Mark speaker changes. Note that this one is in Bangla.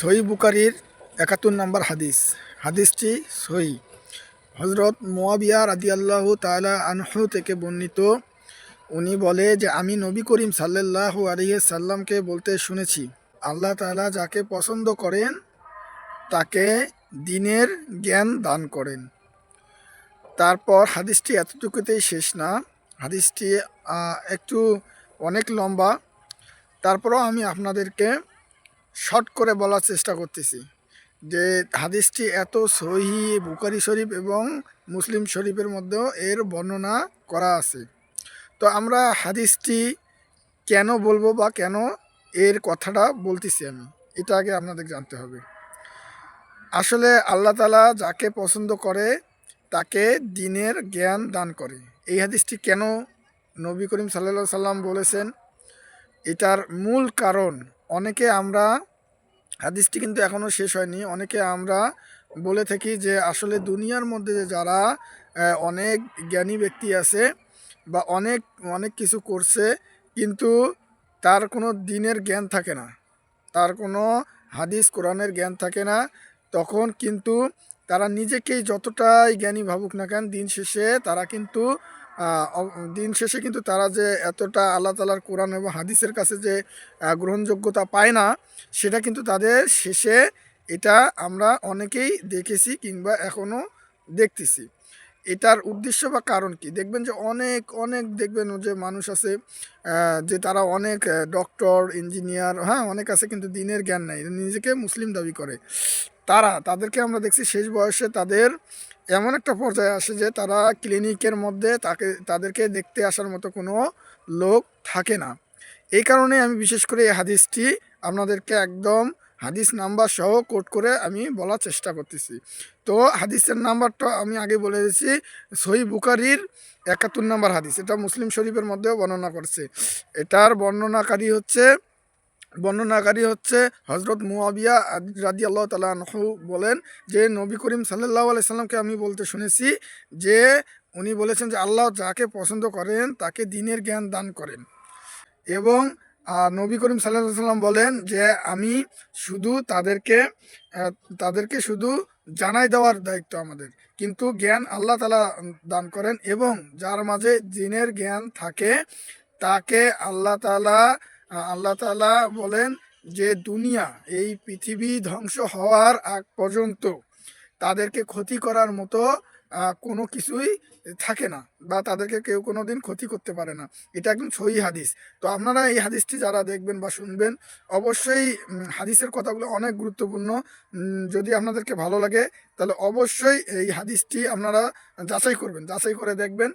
Speaker 1: সহি বুকারির একাত্তর নম্বর হাদিস। হাদিসটি সহি। হজরত মোয়াবিয়া রাদিয়াল্লাহ তালা আনহু থেকে বর্ণিত। উনি বলে যে, আমি নবী করিম সাল্লাহ আলিহ সাল্লামকে বলতে শুনেছি। আল্লাহ তাআলা যাকে পছন্দ করেন, তাকে দিনের জ্ঞান দান করেন। তারপর হাদিসটি এতটুকুতেই শেষ না। হাদিসটি একটু অনেক লম্বা। তারপরও আমি আপনাদেরকে শর্ট করে বলার চেষ্টা করতেছি যে হাদিসটি এত সহি বুকারি শরীফ এবং মুসলিম শরীফের মধ্যেও এর বর্ণনা করা আছে। তো আমরা হাদিসটি কেন বলব বা কেন এর কথাটা বলতেছি আমি, এটা আগে আপনাদের জানতে হবে। আসলে আল্লাহ তালা যাকে পছন্দ করে, তাকে দিনের জ্ঞান দান করে। এই হাদিসটি কেন নবী করিম সাল্লা সাল্লাম বলেছেন? এটার মূল কারণ, অনেকে আমরা হাদিসটি কিন্তু এখনও শেষ হয়নি। অনেকে আমরা বলে থাকি যে আসলে দুনিয়ার মধ্যে যারা অনেক জ্ঞানী ব্যক্তি আছে বা অনেক অনেক কিছু করছে, কিন্তু তার কোনো দিনের জ্ঞান থাকে না। তার কোনো হাদিস, কোরআনের জ্ঞান থাকে না। তখন কিন্তু তারা নিজেকেই যতটাই জ্ঞানী ভাবুক না কেন, দিন শেষে তারা কিন্তু দিন শেষে কিন্তু তারা যে এতটা আল্লাহ তালার কোরআন এবং হাদিসের কাছে যে গ্রহণযোগ্যতা পায় না, সেটা কিন্তু তাদের শেষে এটা আমরা অনেকেই দেখেছি কিংবা এখনও দেখতেছি। এটার উদ্দেশ্য বা কারণ কি? দেখবেন যে অনেক অনেক দেখবেন যে মানুষ আছে যে তারা অনেক ডক্টর ইঞ্জিনিয়ার হ্যাঁ অনেক আছে কিন্তু দিনের জ্ঞান নাই, নিজেকে মুসলিম দাবি করে। তারা, তাদেরকে আমরা দেখছি শেষ বয়সে তাদের এমন একটা পর্যায়ে আসে যে তারা ক্লিনিকের মধ্যে তাকে, তাদেরকে দেখতে আসার মতো কোনো লোক থাকে না। এই কারণে আমি বিশেষ করে এই হাদিসটি আপনাদেরকে একদম হাদিস নাম্বার সহ কোট করে আমি বলার চেষ্টা করতেছি। তো হাদিসের নাম্বারটা আমি আগে বলে দিয়েছি, সহি বুকারির একাত্তর নাম্বার হাদিস। এটা মুসলিম শরীফের মধ্যেও বর্ণনা করছে। এটার বর্ণনাকারী হচ্ছে বর্ণনাকারী হচ্ছে হজরত মুয়াবিয়া রাদি আল্লাহ তালা বলেন যে, নবী করিম সাল্লাহ আলাইসাল্লামকে আমি বলতে শুনেছি যে, উনি বলেছেন যে, আল্লাহ যাকে পছন্দ করেন তাকে দিনের জ্ঞান দান করেন। এবং নবী করিম সাল্লাহ সাল্লাম বলেন যে, আমি শুধু তাদেরকে তাদেরকে শুধু জানাই দেওয়ার দায়িত্ব আমাদের। কিন্তু জ্ঞান আল্লাহ তালা দান করেন এবং যার মাঝে দিনের জ্ঞান থাকে, তাকে আল্লাহ তালা আল্লাহ তালা বলেন যে, দুনিয়া, এই পৃথিবী ধ্বংস হওয়ার আগ পর্যন্ত তাদেরকে ক্ষতি করার মতো কোনো কিছুই থাকে না বা তাদেরকে কেউ কোনো দিন ক্ষতি করতে পারে না। এটা একদম সহি হাদিস। তো আপনারা এই হাদিসটি যারা দেখবেন বা শুনবেন, অবশ্যই হাদিসের কথাগুলো অনেক গুরুত্বপূর্ণ। যদি আপনাদেরকে ভালো লাগে, তাহলে অবশ্যই এই হাদিসটি আপনারা যাচাই করবেন। যাচাই করে দেখবেন।